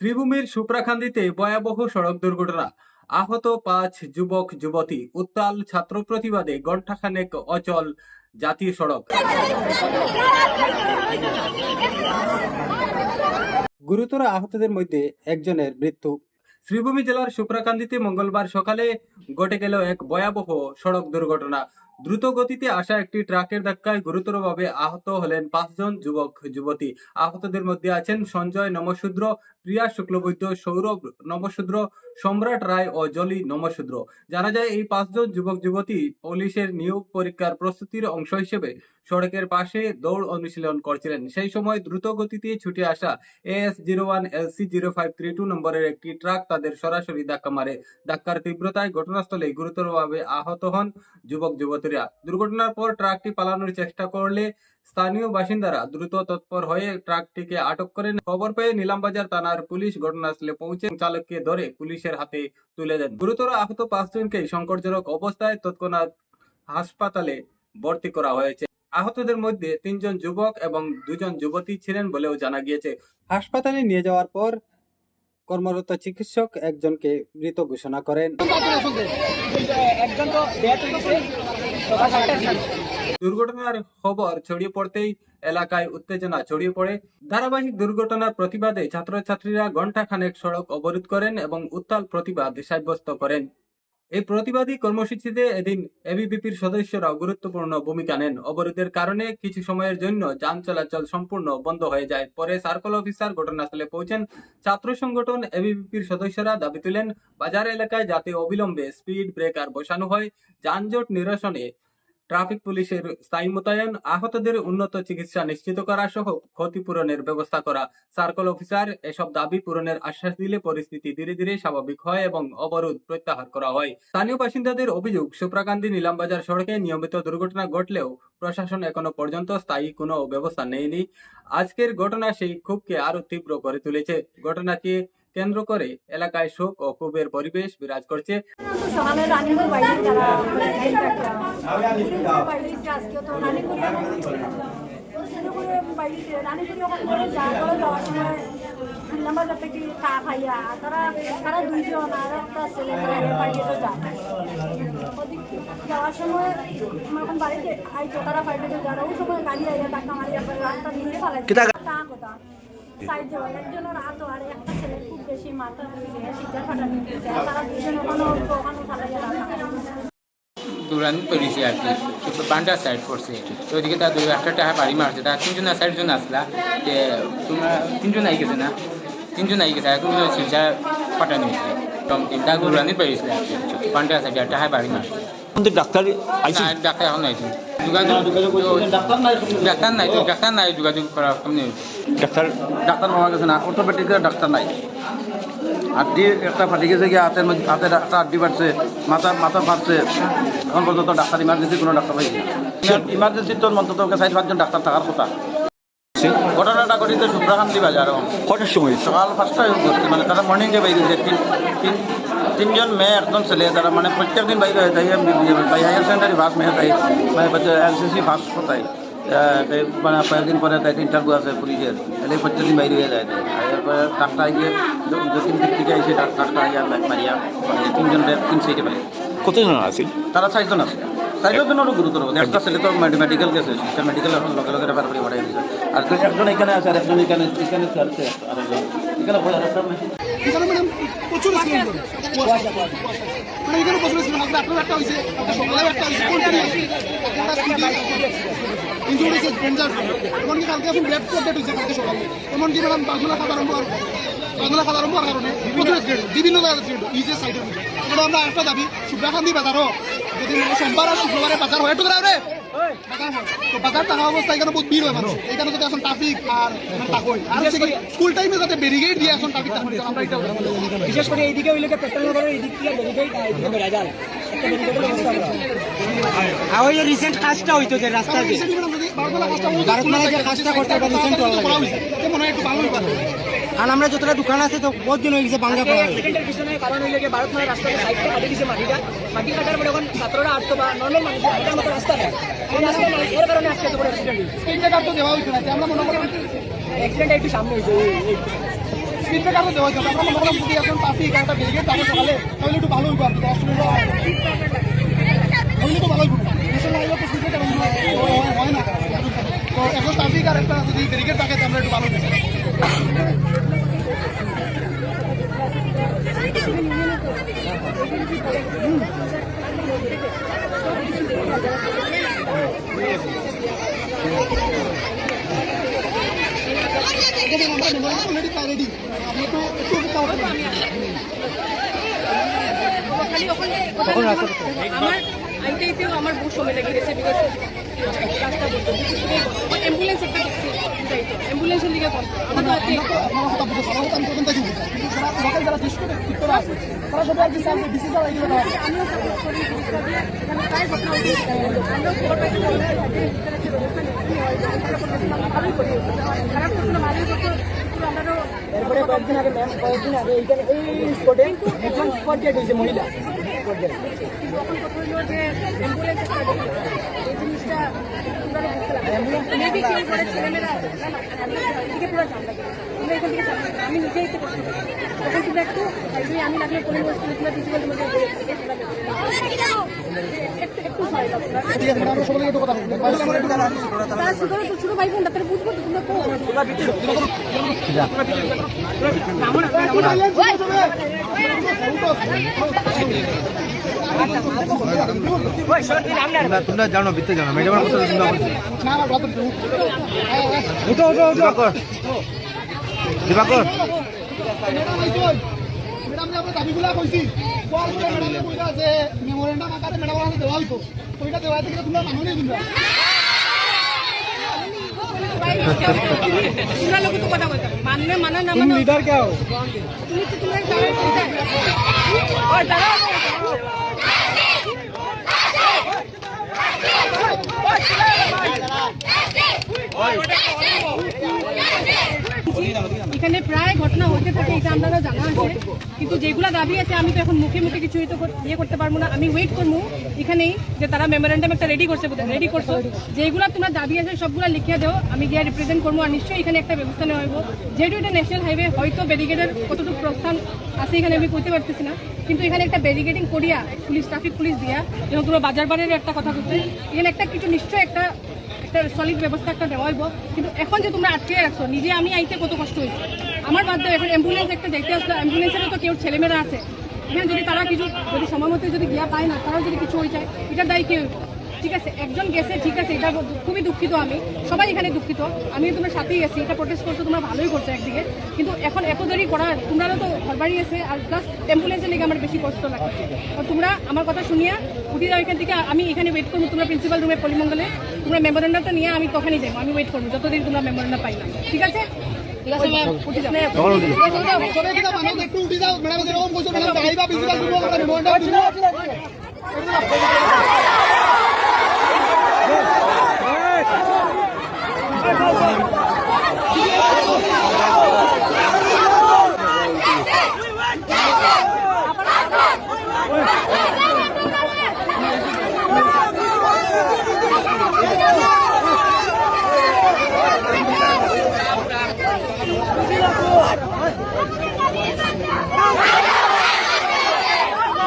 শ্রীভূমির সুপ্রাখান্দিতে ভয়াবহ সড়ক দুর্ঘটনা। আহত পাঁচ যুবক, যুবতী উত্তাল ছাত্র প্রতিবাদে ঘণ্টাখানেক অচল জাতীয় সড়ক। গুরুতর আহতদের মধ্যে একজনের মৃত্যু। শ্রীভূমি জেলার সুপ্রাকান্দিতে মঙ্গলবার সকালে ঘটে গেল এক ভয়াবহ সড়ক দুর্ঘটনা। দ্রুত গতিতে আসা একটি ট্রাকের ধাক্কায় গুরুতরভাবে আহত হলেন পাঁচজন যুবক, যুবতী। আহতদের মধ্যে আছেন সঞ্জয় নমশূদ্র প্রিয়া শুক্লবৈদ্য, সৌরভ নমশূদ্র সম্রাট রায় ও জলি নমশূদ্র জানা যায়, এই পাঁচজন যুবক, যুবতী পুলিশের নিয়োগ পরীক্ষার প্রস্তুতির অংশ হিসেবে সড়কের পাশে দৌড় অনুশীলন করছিলেন। সেই সময় দ্রুত গতিতে ছুটে আসা A S zero one L C zero five three two নম্বরের একটি ট্রাক তাদের সরাসরি ধাক্কা মারে। ধাক্কার তীব্রতায় ঘটনাস্থলে গুরুতরভাবে আহত হন যুবক যুবতীরা দুর্ঘটনার পর ট্রাকটি পালানোর চেষ্টা করলে স্থানীয় বাসিন্দারা দ্রুত তৎপর হয়ে ট্রাকটিকে আটক করেন। খবর পেয়ে নিলামবাজার থানার পুলিশ ঘটনাস্থলে পৌঁছে চালককে ধরে পুলিশের হাতে তুলে দেন। গুরুতর আহত পাঁচজনকে সংকটজনক অবস্থায় তৎক্ষণাৎ হাসপাতালে ভর্তি করা হয়েছে। আহতদের মধ্যে তিনজন যুবক এবং দুজন যুবতী ছিলেন বলেও জানা গিয়েছে। হাসপাতালে নিয়ে যাওয়ার পর কর্মরত চিকিৎসক একজনকে মৃত ঘোষণা করেন। দুর্ঘটনার খবর ছড়িয়ে পড়তেই এলাকায় উত্তেজনা ছড়িয়ে পড়ে। ধারাবাহিক দুর্ঘটনার প্রতিবাদে ছাত্রছাত্রীরা ঘণ্টা খানেক সড়ক অবরোধ করেন এবং উত্তাল প্রতিবাদ সাব্যস্ত করেন। এই প্রতিবাদী কর্মসূচিতে এদিন এবিপির সদস্যরা গুরুত্বপূর্ণ ভূমিকা নেন। অবরোধের কারণে কিছু সময়ের জন্য যান চলাচল সম্পূর্ণ বন্ধ হয়ে যায়। পরে সার্কল অফিসার ঘটনাস্থলে পৌঁছেন। ছাত্র সংগঠন এবিপির সদস্যরা দাবি তুলেন, বাজার এলাকায় যাতে অবিলম্বে স্পিড ব্রেকার বসানো হয়, যানজট নিরসনে ট্রাফিক পুলিশের স্থায়ী মোতায়েন, আহতদের উন্নত চিকিৎসা নিশ্চিত করা সহ ক্ষতিপূরণের ব্যবস্থা করা। সার্কল অফিসার এসব দাবি পূরণের আশ্বাস দিলে পরিস্থিতি ধীরে ধীরে স্বাভাবিক হয় এবং অবরোধ প্রত্যাহার করা হয়। স্থানীয় বাসিন্দাদের অভিযোগ সুপ্রাকান্তি নিলামবাজার সড়কে নিয়মিত দুর্ঘটনা ঘটলেও প্রশাসন এখনও পর্যন্ত স্থায়ী কোনো ব্যবস্থা নেয়নি। আজকের ঘটনা সেই ক্ষোভকে আরও তীব্র করে তুলেছে। ঘটনাকে কেন্দ্র করে এলাকায় শোক ও ক্ষোভের পরিবেশ বিরাজ করছে। নাম্বার থেকে চা খাইয়া তারা তারা দুইজন আর একটা ছেলে বাইরে তো যায় যাওয়ার সময় আমার এখন বাড়িতে আইতো তারা বাইরে যারা ওই সময় গাড়ি আইয়া টাকা মারিয়া রাস্তা কথা সাইড একজনের হাত আর একটা ছেলে খুব বেশি মাথা দিয়ে সিজার ফাটা নিতে যায় তারা দুজন ওখানে ওখানে ফালাইয়া রাখা দৌড়ানি পেরেছি আর কি। কিন্তু পান্ডা সাইড করছে। তো ওইদিকে তার দুই একটা টাকা বাড়ি মারছে। তার তিনজন চারজন আসলা। যে তোমরা তিনজন আই গেছে না? তিনজন আই গেছে। এখন শিলচা ফাটানি হয়েছে। তিনটা দৌড়ানি পেরেছিল আর কি। পান্ডা সাইড একটা টাকা বাড়ি মারছে। ডাক্তার আইসি না, ডাক্তার এখন আইছে। ডাক্তার নাই ডাক্তার নাই যোগাযোগ করা ডাক্তার ডাক্তার পাওয়া গেছে না? অর্থোপেডিকের ডাক্তার নাই। আড্ডি একটা ফাটি গেছে গিয়ে হাতের মধ্যে হাতের একটা আড্ডি বাড়ছে মাথা মাথা ফাটছে। এখন পর্যন্ত ডাক্তার ইমার্জেন্সি কোনো ডাক্তার পাইছে ইমার্জেন্সি তো অন্তত চার পাঁচজন ডাক্তার থাকার কথা। ঘটনাটা ঘটিতে সুপ্রাকান্তি বাজার। কটার সময়? সকাল পাঁচটায় ঘটছে মানে তারা মর্নিংয়ে বাইরে তিন তিন তিনজন মেয়ে একজন ছেলে তারা মানে প্রত্যেক দিন বাইরে হয় তাই বাই হায়ার সেকেন্ডারি ফার্স্ট মেয়ে তাই মানে এলসিসি ফার্স্ট কোথায়? তাই মানে কয়েকদিন পরে তাই ইন্টারভিউ আছে পুলিশের। তাহলে প্রত্যেক দিন বাইরে হয়ে যায়। এরপরে ট্রাকটা গিয়ে দু তিন দিক থেকে এসে ট্রাকটা আইয়া মারিয়া। মানে তিনজন তিন সাইডে পাই কতজন আছে? তারা চারজন আছে। চারজনেরও গুরুতর একটা ছেলে তো মেডিকেল গেছে সে মেডিকেল এখন লগে লগে রেফার করে পাঠিয়ে দিয়েছে আর একজন এখানে আছে আর একজন এখানে এখানে আছে আরেকজন। এখানে বলে আরেকটা মেয়ে। এখানে প্রচুর মানে এখানে প্রচুর আপনার আপনার একটা হয়েছে একটা হয়েছে ইনজুরি হয়েছে ডেঞ্জার এমনকি কালকে এখন ব্যাট ডেট হয়েছে কালকে সকালে। এমনকি ম্যাডাম বাংলা খাত আরম্ভ হওয়ার বাংলা খাত আরম্ভ হওয়ার কারণে প্রচুর অ্যাক্সিডেন্ট বিভিন্ন জায়গায় অ্যাক্সিডেন্ট ইজের সাইডের মধ্যে। এটা আমরা একটা দাবি সুব্রাকান্দি বাজারও। যদি সোমবার আর শুক্রবারে বাজার হয় একটু রে। তো বাজার থাকা অবস্থা এখানে বহুত ভিড় হয় মানুষ। এখানে যদি এখন ট্রাফিক আর তাকই আর হচ্ছে স্কুল টাইমে যাতে ব্যারিকেড দিয়ে এখন ট্রাফিক বিশেষ করে এইদিকে ওইদিকে পেট্রোল নগরের এইদিক থেকে বেরিকেড আর ওই যে রিসেন্ট কাজটা হইতো যে রাস্তার যে ভারতমালা যে কাজটা করতে হবে recent করা লাগে। মনে হয় একটু ভালো ব্যাপার আর আমরা যতটা দোকান আছে তো বহুত দিন হয়ে গেছে বাংলা পড়া কারণ হইলে যে ভারতমালা রাস্তাতে সাইডটা কাটে দিছে মাটিটা। মাটি কাটার পরে এখন ছাত্ররা আটতো বা নর্মাল মানুষ হাঁটার মতো রাস্তা নেই। এর কারণে আজকে এত বড় অ্যাক্সিডেন্ট হয়েছে এই তো দেওয়া হইতো না আমরা মনে করি অ্যাক্সিডেন্ট একটু সামনে হয়েছে স্পিড ব্রেকারও দেওয়া যাবে আমরা করলাম যদি এখন ট্রাফিক একটা গেছে থাকে সকালে তাহলে একটু ভালো হইব দশ মিনিট। তাহলে তো ভালো হইব তো ব্রেকার হয় না। তো এখন ট্রাফিক আর একটা যদি ব্রিগেড থাকে তো আমরা একটু ভালো হইব আমরা মেমোরেন্ডাম অলরেডি রেডি আপনি তো একটু অপেক্ষা করতে পারেন। আমার আইটাইতেও আমার বহু সময় লেগে গেছে বিকজ রাস্তা বলতো অ্যাম্বুলেন্স একটা দেখছি অ্যাম্বুলেন্সের দিকে কষ্ট মানে আমাদের হাতে হয় খারাপ করছিল এরপরে কয়েকদিন আগে ম্যাম কয়েকদিন আগে এইখানে এই স্পটে একজন স্পট ডেট হয়েছে মহিলা। আমি নিজেই আমি লাগলে কোনো কিংবা প্রিন্সিপাল তোমাকে তোমরা জানো ভিতরে জানো ব্রাদার টু উঠো উঠো দিবাকর। ম্যাডাম আমরা দাবিগুলা কইছি। ম্যাডাম কইরা যে মেমোরেন্ডাম আকারে ম্যাডাম দেওয়া হইতো। এটা দেওয়া থেকে তোমরা মানুষ নেই তোমরা তোমরা লোক তো কথা বলতে মানলে মানা না মানা লিডার কে হো তুমি তো তোমরা দাঁড়াও ওই দাঁড়াও। এখানে প্রায় ঘটনা হতে থাকে, এটা আপনারা জানা আছে। কিন্তু যেগুলা দাবি আছে, আমি তো এখন মুখে মুখে কিছু তো ইয়ে করতে পারব না। আমি ওয়েট করব এখানেই যে তারা মেমোরেন্ডাম একটা রেডি করছে রেডি করছ। যেগুলা তোমরা দাবি আছে, সবগুলা লিখিয়ে দাও। আমি গিয়ে রিপ্রেজেন্ট করব আর নিশ্চয়ই এখানে একটা ব্যবস্থা নেওয়া হইব। যেহেতু এটা ন্যাশনাল হাইওয়ে হয়তো ব্যারিকেডের কতটুকু প্রস্থান আছে এখানে আমি করতে পারতেছি না। কিন্তু এখানে একটা ব্যারিকেডিং করিয়া, পুলিশ ট্রাফিক পুলিশ দিয়া যেমন তোমরা বাজার বাড়ির একটা কথা বলতে, এখানে একটা কিছু নিশ্চয়ই একটা একটা সলিড ব্যবস্থা একটা দেওয়া হইব কিন্তু এখন যে তোমরা আটকে রাখছো, নিজে আমি আইতে কত কষ্ট হয়েছে। আমার দাও, এখন অ্যাম্বুলেন্স একটা দেখতে আসলো অ্যাম্বুলেন্সেরও তো কেউ ছেলেমেয়েরা আছে। এখানে যদি তারা কিছু যদি সময় মতো যদি গিয়া পায় না, তারাও যদি কিছু হয়ে যায়, এটার দায়ী কেউ ঠিক আছে একজন গেছে ঠিক আছে এটা খুবই দুঃখিত আমি। সবাই এখানে দুঃখিত। আমি তোমার সাথেই আছি এটা প্রোটেস্ট করছ তোমরা ভালোই করছ একদিকে। কিন্তু এখন এত দেরি করার তোমরাও তো ঘরবাড়ি আছে আর প্লাস অ্যাম্বুলেন্সের লেগে আমার বেশি কষ্ট লাগছে। আর তোমরা আমার কথা শুনিয়া উঠে যাও এখান থেকে আমি এখানে ওয়েট করব তোমরা প্রিন্সিপাল রুমে পলিমঙ্গলে। তোমরা মেমোরেন্ডামটা নিয়ে আমি তখনই যাব আমি ওয়েট করব যতদিন তোমরা মেমোরেন্ডাম পাই না। ঠিক আছে? ঠিক Thank you.